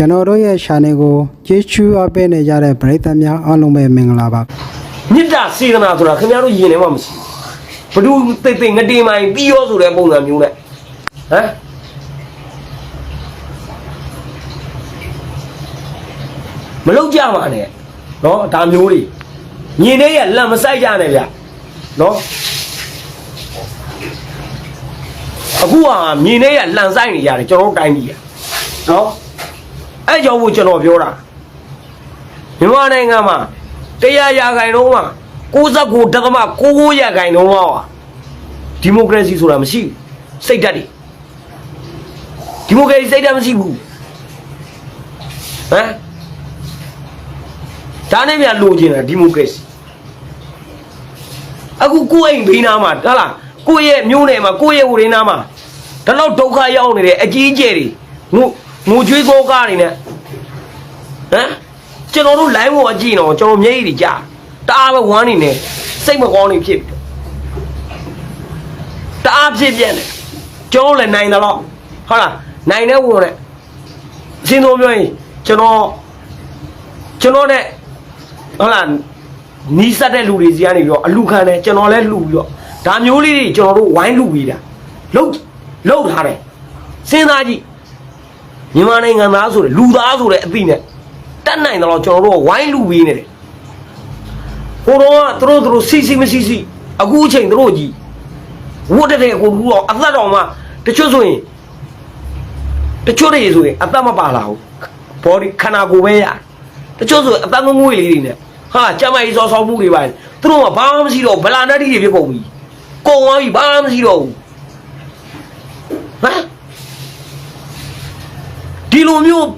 ကျွန်တော်တို့ရဲ့ channel ကိုကြည့်ချူအပ်ပေးနေကြတဲ့ပရိသတ်များအားလုံးပဲမင်္ဂလာပါမေတ္တာစေတနာဆိုတာခင်ဗျားတို့ယင်ထဲမှာမရှိဘူးဘဒုတိတ်တိတ်ငတေမိုင်ပြီးရောဆိုတဲ့ပုံစံမျိုးနဲ့ဟမ်မလောက်ကြပါနဲ့နော်ဒါမျိုးတွေညင်တဲ့ရလက်မဆိုင်ကြနဲ့ဗျနော်အခုကမြင်တဲ့ရလန်ဆိုင်နေရတယ်ကျွန်တော်တို့တိုင်းပြည်ရနော် အဲ့ကြောင့်မို့ကျွန်တော်ပြောတာမြန်မာနိုင်ငံမှာတရားရာခိုင်နှုန်းမှာ69ဒသမ99ရာခိုင်နှုန်းလောက်อ่ะဒီမိုကရေစီဆိုတာမရှိဘူးစိတ်ဓာတ်တွေဒီမိုကရေစီစိတ်ဓာတ်မရှိဘူးဟမ်ဒါနဲ့မြန်လိုချင်တာဒီမိုကရေစီအခုကိုယ့်အိမ်ဘေးနားမှာဟုတ်လားကိုယ့်ရဲ့မျိုးနယ်မှာကိုယ့်ရဲ့ဝရင်းနားမှာဒါတော့ဒုက္ခရောက်နေတယ်အကြီးအကျယ်တွေငို ငိုကြွေးကောကားနေနဲ့ဟမ်ကျွန်တော်တို့ line ပေါ်အကြည့်တော့ကျွန်တော်မျက်ရည်တွေကြာတအားပဲဝမ်းနေနေစိတ်မကောင်းနေဖြစ်ပြီတအားဖြစ်ပြက်နေကျွန်တော်လည်းနိုင်တယ်တော့ဟုတ်လားနိုင်တဲ့ဝင်နဲ့အစင်းတော်ပြောရင်ကျွန်တော်ကျွန်တော်နဲ့ဟုတ်လားနီးစပ်တဲ့လူတွေစီကနေပြီးတော့အလူခံတယ်ကျွန်တော်လည်းလှူပြီးတော့ဒါမျိုးလေးတွေကျွန်တော်တို့ဝိုင်းလှူပြီးတာလှုပ်လှုပ်ထားတယ်စဉ်းစားကြည့် မြန်မာနိုင်ငံသားဆိုတဲ့လူသားဆိုတဲ့အသိနဲ့တတ်နိုင်တော့ကျွန်တော်တို့ကဝိုင်းလှူပြီးနေတယ်ဟိုတော့ကသူတို့သူတို့စီစီမစီစီအခုအချိန်သူတို့ကြီးဝတ်တဲ့ကိုလူတော့အသက်တော်မှတချို့ဆိုရင်တချို့တွေဆိုရင်အသက်မပါလာဘူး body ခန္ဓာကိုယ်ပဲရတချို့ဆိုရင်အသက်မမွေးလေးတွေနဲ့ဟာကြမ်းမကြီးစောဆောင်းမှုတွေပါသူတို့ကဘာမှမရှိတော့ဗလာနတ်တွေဖြစ်ကုန်ပြီကုန်သွားပြီဘာမှမရှိတော့ဘူးဟမ် ဒီလိုမျိုး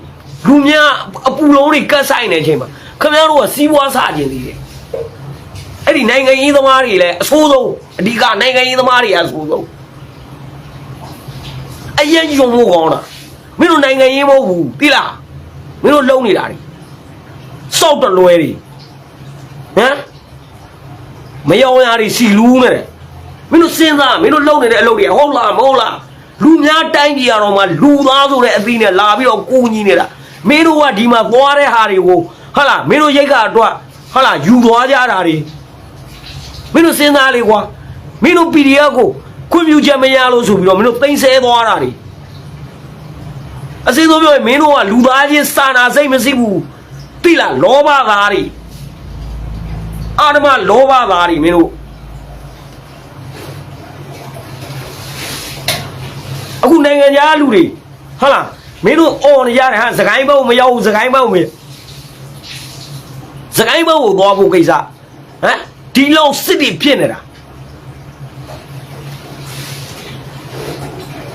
လူများအပူလုံးတွေကတ်ဆိုင်နေတဲ့အချိန်မှာခင်ဗျားတို့ကစီးပွားစားခြင်းသေးတယ်အဲ့ဒီနိုင်ငံရေးသမားတွေလည်းအဆိုးဆုံးအဓိကနိုင်ငံရေးသမားတွေကအဆိုးဆုံးအရင်ယုံဖို့ကောင်းတာမင်းတို့နိုင်ငံရေးမဟုတ်ဘူးသိလားမင်းတို့လုံနေတာတွေစောက်တလွဲတွေဟမ်မယောင်ရတွေစီလူးနေတယ်မင်းတို့စဉ်းစားမင်းတို့လုံနေတဲ့အလုပ်တွေဟုတ်လားမဟုတ်လား လူများတိုင်းပြည်ရတော့မှလူသားဆိုတဲ့အသီးနဲ့လာပြီးတော့ကိုကြီးနေတာမင်းတို့ကဒီမှာသွားတဲ့ဟာတွေကိုဟုတ်လားမင်းတို့ရိတ်ကအတွက်ဟုတ်လားယူသွားကြတာတွေမင်းတို့စဉ်းစားလေကွာမင်းတို့ PDF ကိုခွင့်ပြုချက်မရလို့ဆိုပြီးတော့မင်းတို့သိမ်းဆဲသွားတာတွေအစိမ်းဆုံးပြောရင်မင်းတို့ကလူသားချင်းစာနာစိတ်မရှိဘူးသိလားလောဘကားတွေအာဓမလောဘကားတွေမင်းတို့ အခုနိုင်ငံခြားလူတွေဟုတ်လားမင်းတို့အော်နေရတယ်ဟာစကိုင်းဘုံမရောက်ဘူးစကိုင်းဘုံမင်းစကိုင်းဘုံကိုသွားဖို့ကိစ္စဟမ်ဒီလောက်စစ်တွေဖြစ်နေတာ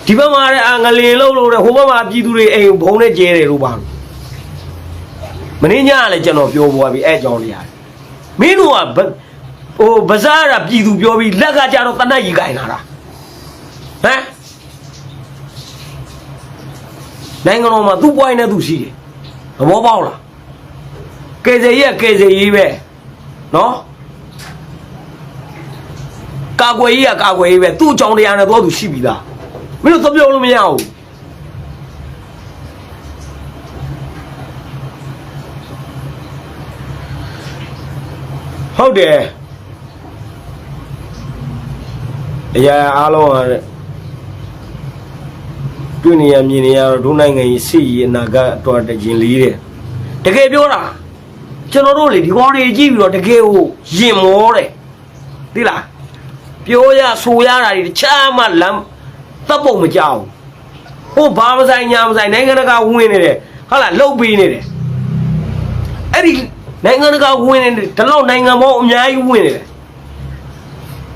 ဒီဘက်မှာလည်းအငလင်လုံးလို့တဲ့ဟိုဘက်မှာပြည်သူတွေအိမ်ဘုံနဲ့ကျဲတယ်လို့ပါလို့မင်းညကလည်းကျွန်တော်ပြောပွားပြီအဲ့အကြောင်းလေးရတယ်မင်းတို့ကဘဟိုဗဇားကပြည်သူပြောပြီးလက်ကကြတော့တနတ်ကြီးကင်လာတာဟမ် နိုင်ငံတော်မှာသူ့ပွိုင်းနဲ့သူရှိတယ်သဘောပေါက်လားကယ်ဆယ်ရေးကကယ်ဆယ်ရေးပဲနော်ကာကွယ်ရေးကကာကွယ်ရေးပဲသူ့အကြောင်းတရားနဲ့တော့သူရှိပြီလားမင်းတို့သပြောလို့မရဘူးဟုတ်တယ်အရာအားလုံးက တွေ့နေရမြင်နေရတော့ဒုနိုင်ငံကြီးစစ်ရေးအနာဂတ်အတွက်တရင်လေးတယ်တကယ်ပြောတာကျွန်တော်တို့လေဒီကောင်တွေကြည့်ပြီးတော့တကယ်ကိုရင်မောတယ်သိလားပြောရဆိုရတာတွေတခြားမှလမ်းတပ်ပုံမကြောက်ဟိုဘာမဆိုင်ညာမဆိုင်နိုင်ငံတကာဝင်နေတယ်ဟုတ်လားလှုပ်ပေးနေတယ်အဲ့ဒီနိုင်ငံတကာဝင်နေတယ်ဒီလောက်နိုင်ငံပေါင်းအများကြီးဝင်နေတယ်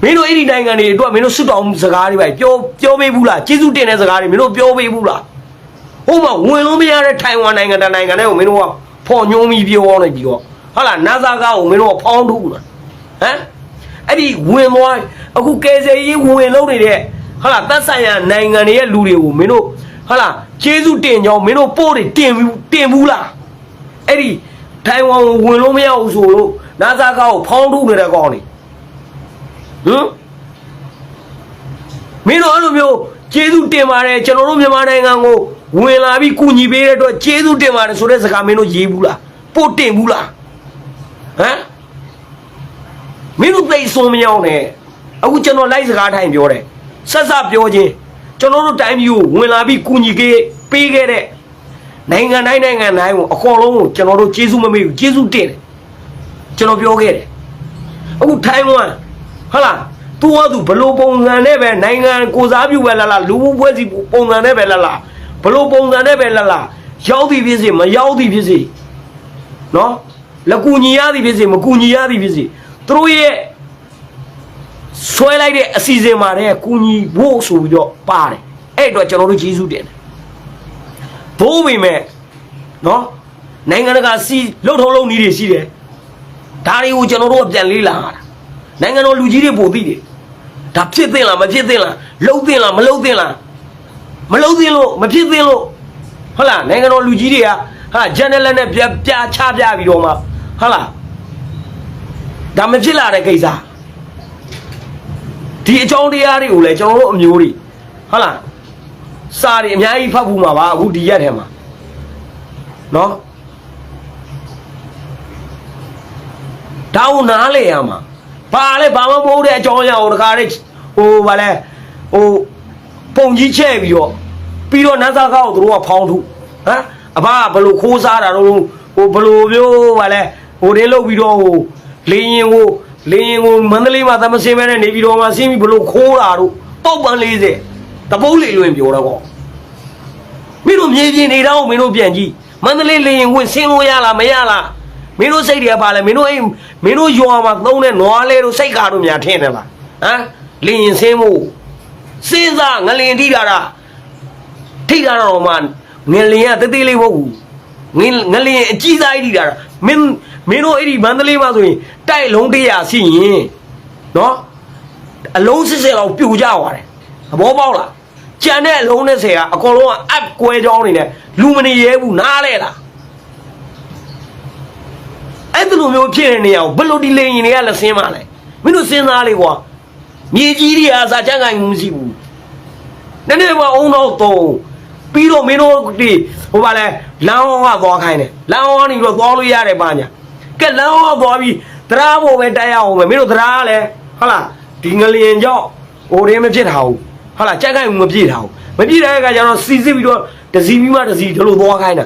မင်းတို့အဲ့ဒီနိုင်ငံတွေအတွက်မင်းတို့စွတ်တောင်းစကားတွေပဲပြောပြောပေးဘူးလားကျေးဇူးတင်တဲ့စကားတွေမင်းတို့ပြောပေးဘူးလားဟိုမှာဝင်လို့မရတဲ့ထိုင်ဝမ်နိုင်ငံတနိုင်ငံတွေကိုမင်းတို့ကဖော်ညွှန်းပြီးပြောနေပြီးတော့ဟုတ်လားနာဇာကာကိုမင်းတို့ကဖောင်းထုတ်ဘူးလားဟမ်အဲ့ဒီဝင်သွားအခုကယ်ဆယ်ရေးဝင်လုံးနေတဲ့ဟုတ်လားသက်ဆိုင်ရာနိုင်ငံတွေရဲ့လူတွေကိုမင်းတို့ဟုတ်လားကျေးဇူးတင်ကြောင်းမင်းတို့ပို့တွေတင်ဘူးတင်ဘူးလားအဲ့ဒီထိုင်ဝမ်ကိုဝင်လို့မရဘူးဆိုလို့နာဇာကာကိုဖောင်းထုတ်နေတဲ့ကောင်တွေ ဟမ်မင်းတို့အဲ့လိုမျိုးကျေးဇူးတင်ပါတယ်ကျွန်တော်တို့မြန်မာနိုင်ငံကိုဟဝင်လာပြီးကုညီပေးတဲ့အတွက်ကျေးဇူးတင်ပါတယ်ဆိုတဲ့စကားမင်းတို့ရေးဘူးလားပို့တင်ဘူးလားဟမ်မင်းတို့သိဆုံးမရောက်နဲ့အခုကျွန်တော်လိုက်စကားထိုင်ပြောတယ်ဆက်ဆက်ပြောချင်းကျွန်တော်တို့တိုင်းမျိုးကိုဝင်လာပြီးကုညီပေးပေးခဲ့တဲ့နိုင်ငံတိုင်းနိုင်ငံတိုင်းကိုအခေါ်လုံးကိုကျွန်တော်တို့ကျေးဇူးမမေ့ဘူးကျေးဇူးတင်တယ်ကျွန်တော်ပြောခဲ့တယ်အခုထိုင်ဝမ် ဟုတ်လားသူကသူဘလို့ပုံစံနဲ့ပဲနိုင်ငံကိုစားပြုပဲလားလားလူမှုပွဲစီပုံစံနဲ့ပဲလားလားဘလို့ပုံစံနဲ့ပဲလားလားရောက်သည်ဖြစ်စေမရောက်သည်ဖြစ်စေနော်လက်ကူညီရသည်ဖြစ်စေမကူညီရသည်ဖြစ်စေသူတို့ရဲ့ဆွဲလိုက်တဲ့အစီအစဉ်မှာတည်းကူညီဖို့ဆိုပြီးတော့ပါတယ်အဲ့အတွက်ကျွန်တော်တို့ကျေးဇူးတင်တယ်ဘိုးမိမဲ့နော်နိုင်ငံတကာစီလှုပ်ထုံးလုံးနည်းတွေရှိတယ်ဒါတွေကိုကျွန်တော်တို့ကပြန်လေးလာရတာ နိုင်ငံတော်လူကြီးတွေပို့သိတယ်ဒါဖြစ်သင့်လားမဖြစ်သင့်လားလှုပ်သင့်လားမလှုပ်သင့်လားမလှုပ်သင့်လို့မဖြစ်သင့်လို့ဟုတ်လားနိုင်ငံတော်လူကြီးတွေကဟာဂျန်နယ်လက်နဲ့ပြပြချပြပြီးတော့မှဟုတ်လားဒါမဖြစ်လာတဲ့ကိစ္စဒီအကြောင်းတရားတွေကိုလည်းကျွန်တော်တို့အမျိုးတွေဟုတ်လားစာတွေအများကြီးဖတ်ဖို့မှာပါအခုဒီရက်ထဲမှာနော်ဒါကိုနားလေရမှာ ဘာလဲဘာမှမဟုတ်တဲ့အကြောင်းအရာကိုတခါလေးဟိုဗာလဲဟိုပုံကြီးချဲ့ပြီးတော့ပြီးတော့နတ်သားကောက်ကိုတို့ကဖောင်းထုဟမ်အဘကဘလို့ခိုးစားတာတော့ဟိုဘလို့မျိုးဗာလဲဟိုတင်းလုတ်ပြီးတော့ဟိုလင်းရင်ကိုလင်းရင်ကိုမန္တလေးမှာသမစင်းမဲနဲ့နေပြီးတော့မှဆင်းပြီးဘလို့ခိုးတာတို့ပေါက်ပန်း40တပုတ်လေလွင်ပြောတော့ကောမင်းတို့မြေပြင်နေတော့မင်းတို့ပြန်ကြည့်မန္တလေးလေရင်ဝင်ဆင်းလို့ရလားမရလားမင်းတို့စိတ်တွေကပါလဲမင်းတို့အိ မ်မင်းတို့ရွာမှာသုံးတဲ့နွားလဲတို့စိတ်ကားတို့များထင်တယ်လားဟမ်လေရင်ဆင်းဖို့စဉ်းစားငလင်ထိတာတာထိတာတော့မှငလင်ကတေးသေးလေးမဟုတ်ဘူးငင်ငလင်အကြီးစားကြီးထိတာတာမင်းမင်းတို့အဲ့ဒီမန္တလေးမှာဆိုရင်တိုက်လုံးတရားရှိရင်နော်အလုံးစစ်စစ်လောက်ပြူကြသွားတယ်သဘောပေါက်လားကြံတဲ့အလုံးနဲ့ဆယ်ကအကောင်လုံးကအပ်ကွဲကြောင်းနေနဲ့လူမနေရဲဘူးနားလဲလားအဲ့ဒီ လိုမျိုးဖြစ်တဲ့နေရာကိုဘယ်လိုဒီလေရင်တွေကလည်းဆင်းပါလဲမင်းတို့စဉ်းစားလေကွာမြေကြီးတွေအားစာချမ်းကိုင်မှုမရှိဘူးနည်းနည်းပါအုံတော့တော့ပြီးတော့မင်းတို့ဒီဟိုပါလဲလမ်းဟောင်းကသွားခိုင်းတယ်လမ်းဟောင်းကနေပြီးတော့သွားလို့ရတယ်ပါညာကဲလမ်းဟောင်းသွားပြီးသရားပေါ်ပဲတိုက်ရအောင်ပဲမင်းတို့သရားကလည်းဟုတ်လားဒီငလျင်ကြောင့်ဟိုရင်းမဖြစ်တာဘူးဟုတ်လားကြက်ကိုင်မှုမပြည့်တာဘူးမပြည့်တဲ့အခါကျတော့စီစစ်ပြီးတော့တစီပြီးမှတစီဒီလိုသွားခိုင်းတာ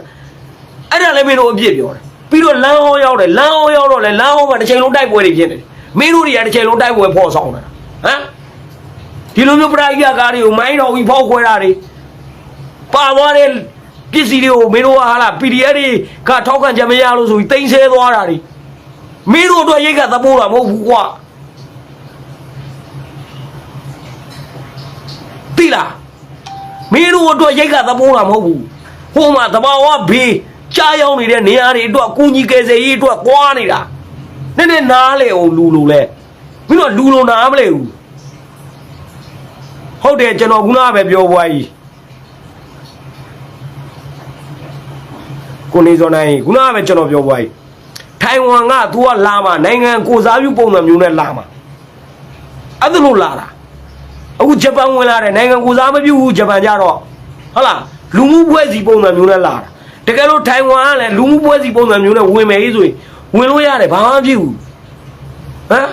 အဲ့ဒါလည်းမင်းတို့အပြစ်ပြောတယ် ပြီးတော့လမ်းဟောင်းရောက်တယ်လမ်းဟောင်းရောက်တော့လေလမ်းဟောင်းမှာတစ်ချိန်လုံးတိုက်ပွဲတွေဖြစ်နေတယ်မင်းတို့တွေကတစ်ချိန်လုံးတိုက်ပွဲဖော်ဆောင်နေတာဟမ်ဒီလိုမျိုးပရိယာကားတွေကိုမိုင်းတော်ပြီးဖောက်ခွဲတာတွေပါသွားတဲ့ပစ္စည်းတွေကိုမင်းတို့ကဟာလား PDF တွေကထောက်ခံချက်မရလို့ဆိုပြီးတင်ဆဲသွားတာတွေမင်းတို့အတွက်ရိတ်ကသပိုးတာမဟုတ်ဘူးကွာတိလားမင်းတို့အတွက်ရိတ်ကသပိုးတာမဟုတ်ဘူးဟိုမှာတဘာဝဘေး ကြားရောက်နေတဲ့နေရာတွေအတွက်ကုညီကယ်ဆယ်ရေးအတွက်ကွာနေတာနည်းနည်းနားလေအောင်လူလိုလဲမင်းတို့လူလိုနားမလဲဘူးဟုတ်တယ်ကျွန်တော်ခုနကပဲပြောပွားကြီးကိုနေစောနိုင်ခုနကပဲကျွန်တော်ပြောပွားကြီးထိုင်ဝမ်က तू ကလာမှာနိုင်ငံကိုစားပြုပုံစံမျိုးနဲ့လာမှာအဲ့ဒါလို့လာတာအခုဂျပန်ဝင်လာတယ်နိုင်ငံကိုစားမပြုဘူးဂျပန်ကြတော့ဟုတ်လားလူမှုပွဲစီပုံစံမျိုးနဲ့လာတာ တကယ်လို့ထိုင်ဝမ်ကလည်းလူမှုပွဲစီပုံစံမျိုးနဲ့ဝင်မယ်ကြီးဆိုရင်ဝင်လို့ရတယ်ဘာမှမဖြစ်ဘူးဟမ်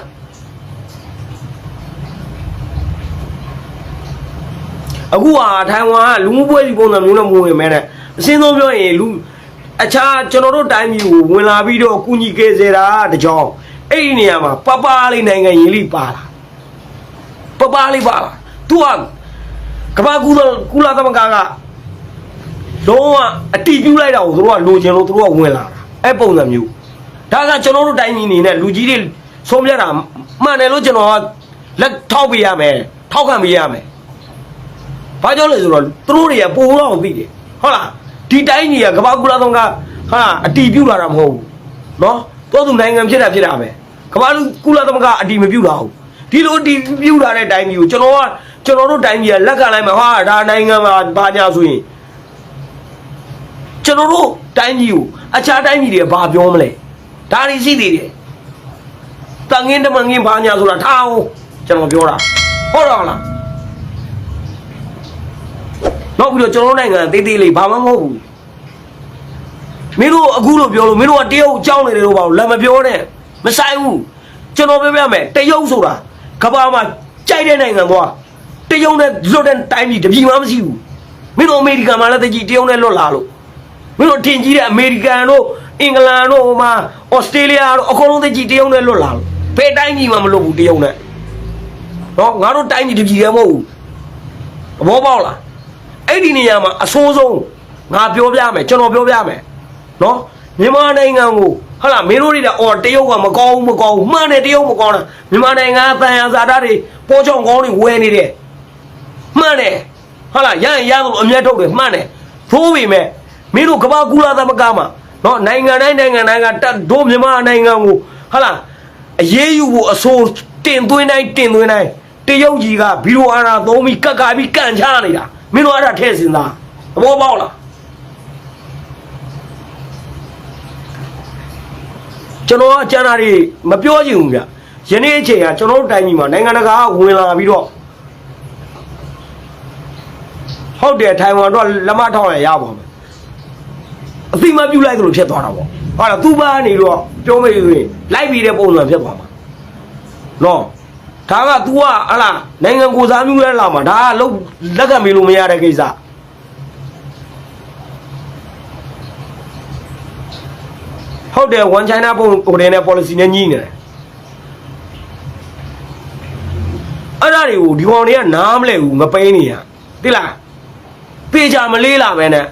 အခုဟာထိုင်ဝမ်ကလူမှုပွဲစီပုံစံမျိုးနဲ့မဝင်မဲနဲ့အစင်းဆုံးပြောရင်လူအခြားကျွန်တော်တို့တိုင်းပြည်ကိုဝင်လာပြီးတော့ကုညီကယ်ဆယ်တာတကြောင်အဲ့ဒီနေရာမှာပပလေးနိုင်ငံရင်းလိပါလာပပလေးပါလာသူကကမ္ဘာကူလာကူလာသမဂ္ဂက လုံးဝအတီးပြူလိုက်တာကိုသူတို့ကလိုချင်လို့သူတို့ကဝင်လာတာအဲ့ပုံစံမျိုးဒါကကျွန်တော်တို့တိုင်းပြည်နေနဲ့လူကြီးတွေဆုံးဖြတ်တာမှန်တယ်လို့ကျွန်တော်ကလက်ထောက်ပေးရမယ်ထောက်ခံပေးရမယ်ဘာကြောင့်လဲဆိုတော့သူတို့တွေကပိုတော့သိတယ်ဟုတ်လားဒီတိုင်းကြီးကကမ္ဘာကုလသမဂ္ဂဟာအတီးပြုတ်လာတာမဟုတ်ဘူးနော်တော့သူနိုင်ငံဖြစ်တာဖြစ်တာပဲကမ္ဘာကုလသမဂ္ဂအတီးမပြုတ်တာဟုတ်ဒီလိုအတီးပြုတ်လာတဲ့တိုင်းကြီးကိုကျွန်တော်ကကျွန်တော်တို့တိုင်းကြီးကလက်ခံလိုက်မှာဟာဒါနိုင်ငံမှာဘာညာဆိုရင် ကျွန်တော်တို့တိုင်းကြီးကိုအခြားတိုင်းကြီးတွေကဘာပြောမလဲဒါတွေရှိသေးတယ်တန်ငင်းတမငင်းဘာညာဆိုတာထားအောင်ကျွန်တော်ပြောတာဟုတ်တော့လားနောက်ပြီးတော့ကျွန်တော်တို့နိုင်ငံသေးသေးလေးဘာမှမဟုတ်ဘူးမင်းတို့အခုလို့ပြောလို့မင်းတို့ကတရုတ်ကြောင်းနေတယ်လို့ပါလက်မပြောနဲ့မဆိုင်ဘူးကျွန်တော်ပြောပြမယ်တရုတ်ဆိုတာကမ္ဘာမှာကြိုက်တဲ့နိုင်ငံကွာတရုတ်နဲ့လွတ်တဲ့တိုင်းပြည်တပြည်မှမရှိဘူးမင်းတို့အမေရိကန်မှာလည်းတကြီးတရုတ်နဲ့လွတ်လာလို့ မင်းတို့ထင်ကြီးတဲ့အမေရိကန်တို့အင်္ဂလန်တို့ဟိုမှာဩစတြေးလျတို့အကုန်လုံးတကြီးတရုတ်နဲ့လွတ်လာလို့ဘယ်တိုင်းပြည်မှမလွတ်ဘူးတရုတ်နဲ့နော်ငါတို့တိုင်းပြည်တပြည်တည်းမဟုတ်ဘူးသဘောပေါက်လားအဲ့ဒီနေရာမှာအဆိုးဆုံးငါပြောပြမယ်ကျွန်တော်ပြောပြမယ်နော်မြန်မာနိုင်ငံကိုဟာလာမင်းတို့တွေကအော်တရုတ်ကမကောင်းဘူးမကောင်းဘူးမှန်တယ်တရုတ်မကောင်းတာမြန်မာနိုင်ငံကတန်ရာဇာတာတွေပေါ်ချောင်းကောင်းတွေဝယ်နေတယ်မှန်တယ်ဟာလာရရင်ရသလိုအမျက်ထုတ်တယ်မှန်တယ်သိုးပေမဲ့ မင်းတို့ကမ္ဘာကူလာသမဂ္ဂမှာနော်နိုင်ငံတိုင်းနိုင်ငံတိုင်းကတက်တို့မြန်မာနိုင်ငံကိုဟာလာအရေးယူဖို့အဆိုးတင်သွင်းတိုင်းတင်သွင်းတိုင်းတရုတ်ကြီးကဘီရိုအာနာသုံးပြီးကက်ကပြီးကန်ချနေတာမင်းတို့အဲ့ဒါထည့်စင်သားသဘောပေါက်လားကျွန်တော်ကကျန်တာတွေမပြောချင်ဘူးဗျယနေ့အချိန်ကကျွန်တော်တို့တိုင်းပြည်မှာနိုင်ငံတကာကဝင်လာပြီးတော့ဟုတ်တယ်ထိုင်ဝမ်တော့လက်မထောက်ရရပါမယ် အသိမပြုတ်လိုက်သလိုဖြစ်သွားတာပေါ့ဟာလားသူ့ဘာနေတော့ပြောမေးဆိုရင်လိုက်ပြီးတဲ့ပုံစံဖြစ်သွားမှာနော်ဒါက तू ကဟလာနိုင်ငံကိုစားမှုလဲလာမှာဒါကလုံးလက်ကမေးလို့မရတဲ့ကိစ္စဟုတ်တယ် one china ပုံဟိုတဲ့နဲ့ policy နဲ့ညှိနေတယ်အဲ့ဒါတွေကိုဒီကောင်တွေကနားမလဲဘူးမပိန်းနေရသိလားပေချာမလေးလာပဲနဲ့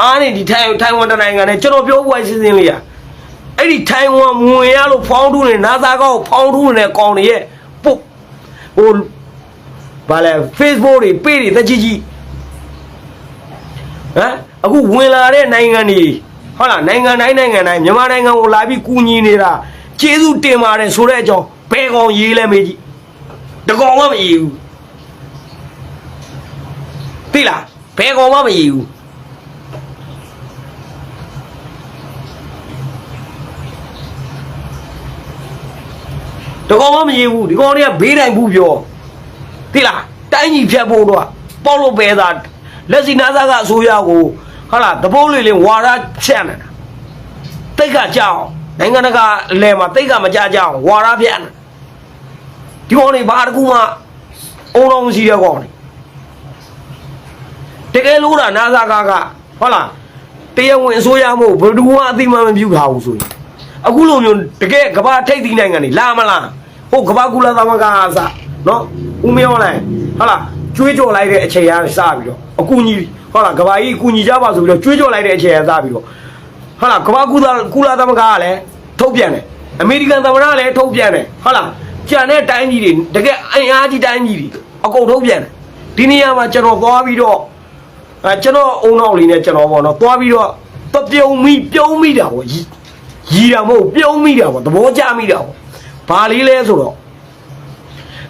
အားနေဒီထိုင်ထိုင်ဝမ်တနိုင်ငံနဲ့ကျွန်တော်ပြောဝိုင်းစင်းစင်းလေးရအဲ့ဒီထိုင်ဝမ်ငွေရလို့ဖောင်းတူးနေနာသာကောက်ဖောင်းတူးနေတဲ့ကောင်တွေရဲ့ပုတ်ဟိုဘာလဲ Facebook တွေ page တွေတကြီးကြီးဟမ်အခုဝင်လာတဲ့နိုင်ငံတွေဟုတ်လားနိုင်ငံတိုင်းနိုင်ငံတိုင်းမြန်မာနိုင်ငံကိုလာပြီးကူညီနေတာကျေးဇူးတင်ပါတယ်ဆိုတဲ့အကြောင်းဘယ်ကောင်ရေးလဲမေးကြည့်တကောင်မှမရေးဘူးသိလားဘယ်ကောင်မှမရေးဘူး တကောင်မှမရေးဘူးဒီကောင်တွေကဘေးတိုင်ဘူးပြောသိလားတိုင်းကြီးဖြတ်ဖို့တော့ပေါက်လို့ပဲသားလက်စီနာသားကအစိုးရကိုဟာလားတပိုးလေးလေးဝါရဖြတ်နေတာတိတ်ကကြောက်နိုင်ငံတကာအလဲမှာတိတ်ကမကြကြအောင်ဝါရဖြတ်နေဒီကောင်တွေဘာတကူမှအုံတော်မရှိတဲ့ကောင်တွေတကယ်လို့တာနာသာကကဟုတ်လားတရားဝင်အစိုးရမို့ဘယ်သူမှအသိမှမပြုထားဘူးဆိုရင်အခုလိုမျိုးတကယ်ကမ္ဘာထိပ်သီးနိုင်ငံတွေလာမလား ဟုတ်ကမ္ဘာကုလသမဂ္ဂအစနော်ဦးမေောင်းလိုက်ဟုတ်လားကျွေးကြော်လိုက်တဲ့အချိန်ရစပြီးတော့အကူကြီးဟုတ်လားကမ္ဘာကြီးအကူကြီးကြပါဆိုပြီးတော့ကျွေးကြော်လိုက်တဲ့အချိန်ရစပြီးတော့ဟုတ်လားကမ္ဘာကုလကုလသမဂ္ဂကလည်းထုတ်ပြန်တယ်အမေရိကန်သမ္မတကလည်းထုတ်ပြန်တယ်ဟုတ်လားကြံတဲ့တိုင်းကြီးတွေတကယ်အင်အားကြီးတိုင်းကြီးတွေအကုန်ထုတ်ပြန်တယ်ဒီနေရာမှာကျွန်တော်သွားပြီးတော့အဲကျွန်တော်အုံနောက်လေးနဲ့ကျွန်တော်ပေါ့နော်သွားပြီးတော့တပြုံမိပြုံးမိတာပေါ့ရီရီတာမဟုတ်ပြုံးမိတာပေါ့သဘောကျမိတာပေါ့ ဘာလေးလဲဆိုတော့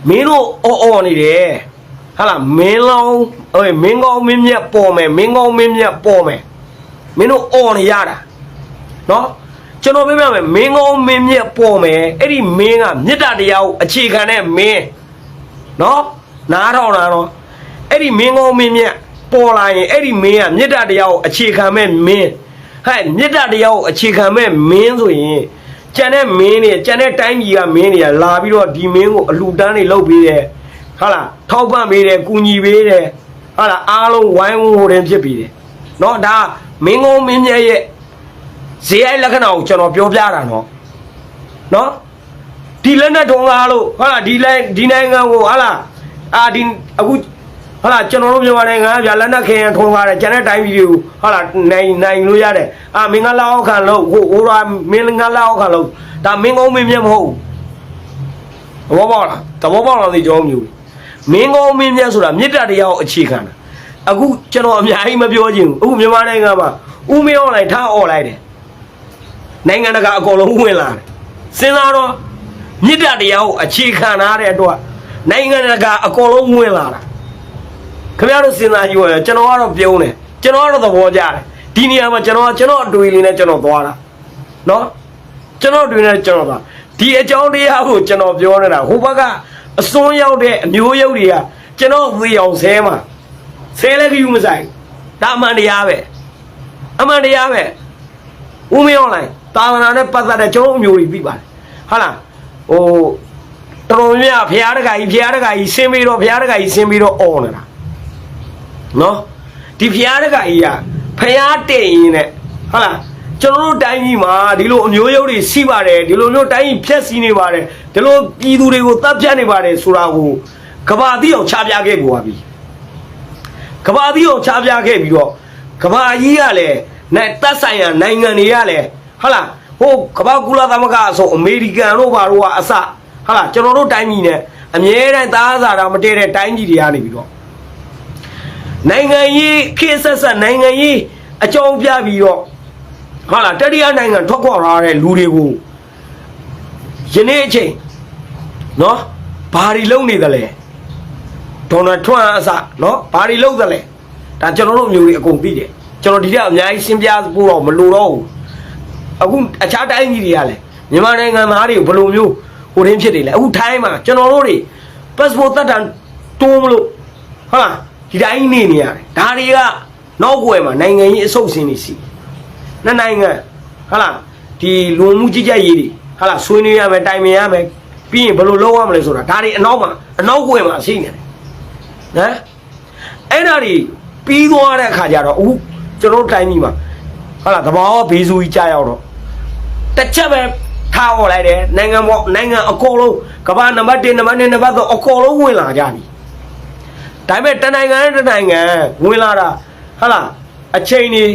မင်းတို့အော်အော်နေတယ်ဟာလားမင်းလောင်းဟိုမင်းကောင်းမင်းမြတ်ပေါ်မယ်မင်းကောင်းမင်းမြတ်ပေါ်မယ်မင်းတို့အော်နေရတာနော်ကျွန်တော်ပြောပြမယ်မင်းကောင်းမင်းမြတ်ပေါ်မယ်အဲ့ဒီမင်းကမေတ္တာတရားကိုအခြေခံတဲ့မင်းနော်နားထောင်တာနော်အဲ့ဒီမင်းကောင်းမင်းမြတ်ပေါ်လာရင်အဲ့ဒီမင်းကမေတ္တာတရားကိုအခြေခံမဲ့မင်းဟဲ့မေတ္တာတရားကိုအခြေခံမဲ့မင်းဆိုရင် ကျန်တဲ့မင်းတွေကျန်တဲ့တိုင်းပြည်ကမင်းတွေကလာပြီးတော့ဒီမင်းကိုအလူတန်းတွေလုပ်ပေးတယ်ဟုတ်လားထောက်ပံ့ပေးတယ်ကူညီပေးတယ်ဟုတ်လားအားလုံးဝိုင်းဝန်းဟိုတင်ဖြစ်ပြီးတယ်เนาะဒါမင်းကုန်းမင်းမြတ်ရဲ့ဇေယျလက္ခဏာကိုကျွန်တော်ပြောပြတာเนาะเนาะဒီလက်နဲ့ထုံကားလို့ဟုတ်လားဒီလိုင်းဒီနိုင်ငံကိုဟုတ်လားအာဒီအခု ဟုတ်လားကျွန်တော်တို့မြန်မာနိုင်ငံကဗျာလက်နက်ခင်ထုံကားတယ်ကျန်တဲ့တိုင်းပြည်ကိုဟုတ်လားနိုင်နိုင်လို့ရတယ်အာမင်္ဂလာအောက်ခံလို့ဟိုဟိုရာမင်္ဂလာအောက်ခံလို့ဒါမင်းကုန်းမင်းမြတ်မဟုတ်ဘူးသဘောပေါက်လားသဘောပေါက်လားဒီကြောင်းမျိုးမင်းကုန်းမင်းမြတ်ဆိုတာမေတ္တာတရားကိုအခြေခံတာအခုကျွန်တော်အများကြီးမပြောချင်ဘူးအခုမြန်မာနိုင်ငံမှာဦးမေအွန်လိုင်းထားអော်လိုက်တယ်နိုင်ငံတကာအကုန်လုံးဝင်လာတယ်စဉ်းစားတော့မြစ်တတရားကိုအခြေခံထားတဲ့အတွက်နိုင်ငံတကာအကုန်လုံးဝင်လာတာ ခင်ဗျားတို့စဉ်းစားကြည့်ရကျွန်တော်ကတော့ပြုံးတယ်ကျွန်တော်ကတော့သဘောကျတယ်ဒီနေရာမှာကျွန်တော်ကကျွန်တော်အတွေ့အလေးနဲ့ကျွန်တော်သွားတာနော်ကျွန်တော်အတွေ့နဲ့ကျွန်တော်သွားဒီအကြောင်းတရားကိုကျွန်တော်ပြောနေတာဟိုဘက်ကအစွန်းရောက်တဲ့အမျိုးရုပ်တွေကကျွန်တော်သေအောင်ဆဲမှာဆဲလည်းခယူမဆိုင်ဒါအမှန်တရားပဲအမှန်တရားပဲဦးမင်းအွန်လိုင်းတာဝနာနဲ့ပတ်သက်တဲ့ကျွန်တော်အမျိုးကြီးပြီးပါတယ်ဟုတ်လားဟိုတော်တော်များများဖရားတကာကြီးဖရားတကာကြီးဆင်းပြီးတော့ဖရားတကာကြီးဆင်းပြီးတော့អော်နေတာ နော်ဒီဖရားတကာကြီးကဖရားတင်ရင်နဲ့ဟုတ်လားကျွန်တော်တို့တိုင်းကြီးမှာဒီလိုအမျိုးရုပ်တွေစီးပါတယ်ဒီလိုမျိုးတိုင်းကြီးဖြက်စီးနေပါတယ်ဒီလိုပြည်သူတွေကိုတပ်ဖြတ်နေပါတယ်ဆိုတာကိုကဘာတိအောင်ချပြခဲ့ကိုပါပြီကဘာသီးကိုချပြခဲ့ပြီးတော့ကဘာကြီးကလည်းနိုင်တက်ဆိုင်ရာနိုင်ငံတွေကလည်းဟုတ်လားဟိုကဘာကူလာသမဂ္ဂအဆိုအမေရိကန်တို့ဘာတို့ကအစဟုတ်လားကျွန်တော်တို့တိုင်းပြည်နဲ့အမြဲတမ်းသားစားတာမတည့်တဲ့တိုင်းပြည်တွေကနေပြီးတော့ နိုင်ငံရေးခေတ်ဆက်ဆက်နိုင်ငံရေးအကြောင်းပြပြီးတော့ဟုတ်လားတတိယနိုင်ငံထွက်ခွာလာတဲ့လူတွေကိုယနေ့အချိန်နော်ဘာတွေလုပ်နေသလဲဒေါ်နယ်ထရန့်အစနော်ဘာတွေလုပ်သလဲဒါကျွန်တော်တို့မျိုးတွေအကုန်သိတယ်ကျွန်တော်ဒီကအများကြီးရှင်းပြဖို့တော့မလိုတော့ဘူးအခုအခြားတိုင်းကြီးတွေကလည်းမြန်မာနိုင်ငံသားတွေကိုဘယ်လိုမျိုးဟိုရင်းဖြစ်နေလဲအခုထိုင်းမှာကျွန်တော်တို့တွေ passport တက်တန်တိုးမလို့ဟုတ်လား ဒီတိုင်းနေနေရတယ်ဒါတွေကနောက်ွယ်မှာနိုင်ငံရေးအဆုတ်စင်းနေစီနှစ်နိုင်ငံဟုတ်လားဒီလူမှုကြီးကြပ်ရေးတွေဟုတ်လားဆွေးနွေးရမယ်တိုင်ပင်ရမယ်ပြီးရင်ဘယ်လိုလုပ်ရမလဲဆိုတာဒါတွေအနောက်မှာအနောက်ွယ်မှာရှိနေတယ်နော်အဲ့ဒါတွေပြီးသွားတဲ့အခါကျတော့အခုကျွန်တော်တို့တိုင်းပြည်မှာဟုတ်လားသဘောဘေးစုကြီးကြာရောက်တော့တစ်ချက်ပဲထားဟော်လိုက်တယ်နိုင်ငံပေါ်နိုင်ငံအကုန်လုံးကမ္ဘာနံပါတ်1နံပါတ်2နံပါတ်3အကုန်လုံးဝင်လာကြပြီ ဒါပေမဲ့တနိုင်ငံနဲ့တနိုင်ငံဝင်လာတာဟုတ်လားအချိန်ကြီး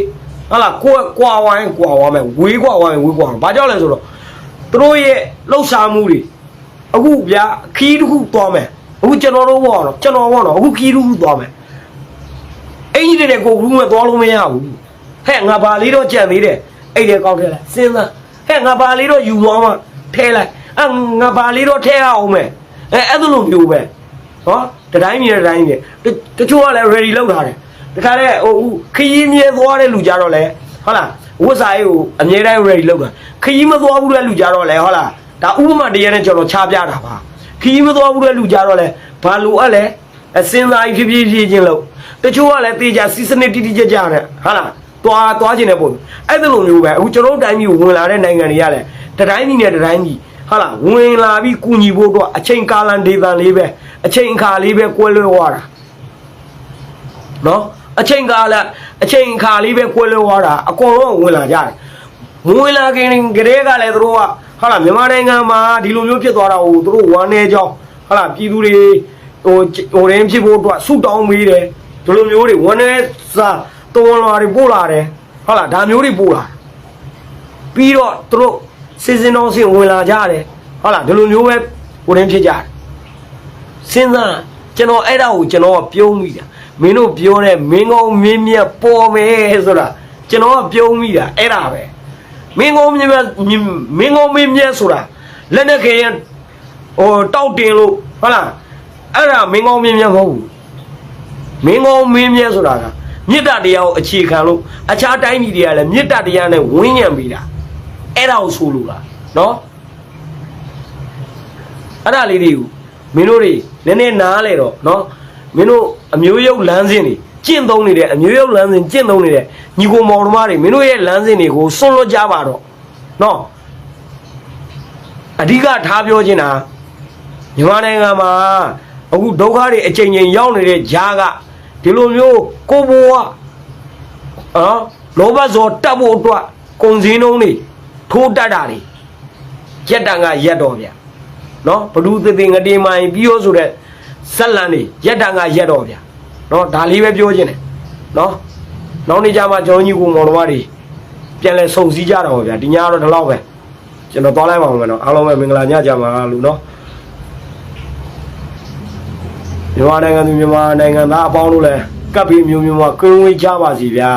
ဟုတ်လားကိုယ်ကွာဝိုင်းကွာဝါမယ်ဝေးကွာဝိုင်းဝေးကွာဘာကြောင့်လဲဆိုတော့သူတို့ရဲ့လှုပ်ရှားမှုတွေအခုဗျာခီးတစ်ခုသွားမယ်အခုကျွန်တော်တို့ဘောတော့ကျွန်တော်ဘောတော့အခုခီးတစ်ခုသွားမယ်အင်ကြီးတွေကိုကူးမဲ့သွားလို့မရဘူးဟဲ့ငါဘာလေးတော့ကြံသေးတယ်အဲ့ဒီကောက်ထဲလိုက်စဉ်းစားဟဲ့ငါဘာလေးတော့ယူသွားမှထဲလိုက်အငါဘာလေးတော့ထဲအောင်မယ်အဲအဲ့လိုမျိုးပဲဟော တတိုင်းမြေတတိုင်းမြေတတချို့ကလည်း ready လောက်ထားတယ်တခါတည်းဟိုခရီးမြဲသွားတဲ့လူကြတော့လေဟုတ်လားဝတ်စာရေးကိုအမြဲတမ်း ready လောက်တာခရီးမသွားဘူးတဲ့လူကြတော့လေဟုတ်လားဒါဥပမာတရားနဲ့ကျွန်တော်ချပြတာပါခရီးမသွားဘူးတဲ့လူကြတော့လေဘာလို့အပ်လဲအစင်းသားကြီးဖြည်းဖြည်းဖြည်းချင်းလို့တချို့ကလည်းတေချာစီစနစ်တိတိကျကျနဲ့ဟုတ်လားသွားသွားခြင်းတဲ့ပုံအဲ့ဒီလိုမျိုးပဲအခုကျွန်တော်တို့တိုင်းပြည်ကိုဝင်လာတဲ့နိုင်ငံတွေကလည်းတတိုင်းပြည်နဲ့တတိုင်းပြည် ဟုတ်လားဝင်လာပြီးကူညီဖို့တော့အချိန်ကာလဒေသလေးပဲအချိန်အခါလေးပဲကွဲလွဲသွားတာနော်အချိန်ကာလအချိန်ခါလေးပဲကွဲလွဲသွားတာအကုန်လုံးဝင်လာကြတယ်ဝင်လာခင်ကလေးကလည်းသူတို့ကဟာလာမြန်မာနိုင်ငံမှာဒီလိုမျိုးဖြစ်သွားတာကိုသူတို့ဝမ်းနေကြောင်းဟာလာပြည်သူတွေဟိုဟိုရင်းဖြစ်ဖို့အတွက်ဆုတောင်းပေးတယ်ဒီလိုမျိုးတွေဝမ်းနေစားတော်လာတွေပို့လာတယ်ဟာလာဒါမျိုးတွေပို့လာပြီးတော့သူတို့ စီစဉ်တော်စင်ဝင်လာကြတယ်ဟာလာဒီလိုမျိုးပဲဟိုရင်းဖြစ်ကြတယ်စဉ်းစားကျွန်တော်အဲ့ဒါကိုကျွန်တော်ကပြုံးမိတာမင်းတို့ပြောတဲ့မင်းကောင်းမင်းမြတ်ပေါ်မယ်ဆိုတာကျွန်တော်ကပြုံးမိတာအဲ့ဒါပဲမင်းကောင်းမင်းမြတ်မင်းကောင်းမင်းမြတ်ဆိုတာလက်နဲ့ခင်ရဟိုတောက်တင်လို့ဟုတ်လားအဲ့ဒါမင်းကောင်းမင်းမြတ်မဟုတ်ဘူးမင်းကောင်းမင်းမြတ်ဆိုတာကမေတ္တာတရားကိုအခြေခံလို့အခြားတိုင်းပြည်တွေကလည်းမေတ္တာတရားနဲ့ဝန်းညံပြီးတာ အဲ့ဒါကိုဆိုလိုတာနော်အဲ့ဒါလေးတွေကိုမင်းတို့တွေနည်းနည်းနားလဲတော့နော်မင်းတို့အမျိုးရုပ်လမ်းစဉ်တွေကျင့်သုံးနေတဲ့အမျိုးရုပ်လမ်းစဉ်ကျင့်သုံးနေတဲ့ညီကိုမောင်တို့မတွေမင်းတို့ရဲ့လမ်းစဉ်တွေကိုစွန့်လွတ်ကြပါတော့နော်အဓိကထားပြောချင်တာမြန်မာနိုင်ငံမှာအခုဒုက္ခတွေအချိန်ချင်းရောက်နေတဲ့ကြားကဒီလိုမျိုးကိုဘွားနော်လောဘဇောတတ်ဖို့အတွက်ကုန်စည်နှုံးတွေ ထိုးတက်တာတွေရက်တန်ကရက်တော်ဗျာနော်ဘဒုသတိငတေမိုင်ပြီးရောဆိုတဲ့ဇက်လန်တွေရက်တန်ကရက်တော့ဗျာနော်ဒါလေးပဲပြောခြင်းတယ်နော်နောက်နေ့ကျမှကျွန်တော်ညီကိုမောင်တော်မတွေပြန်လဲစုံစည်းကြတော့ဗျာဒီညကတော့ဒီလောက်ပဲကျွန်တော်သွားလိုက်ပါဦးမယ်နော်အားလုံးပဲမင်္ဂလာညကြပါလို့နော်မြန်မာနိုင်ငံသူမြန်မာနိုင်ငံသားအပေါင်းတို့လည်းကပ်ပြီးမျိုးမျိုးမှာကင်းဝေးကြပါစီဗျာ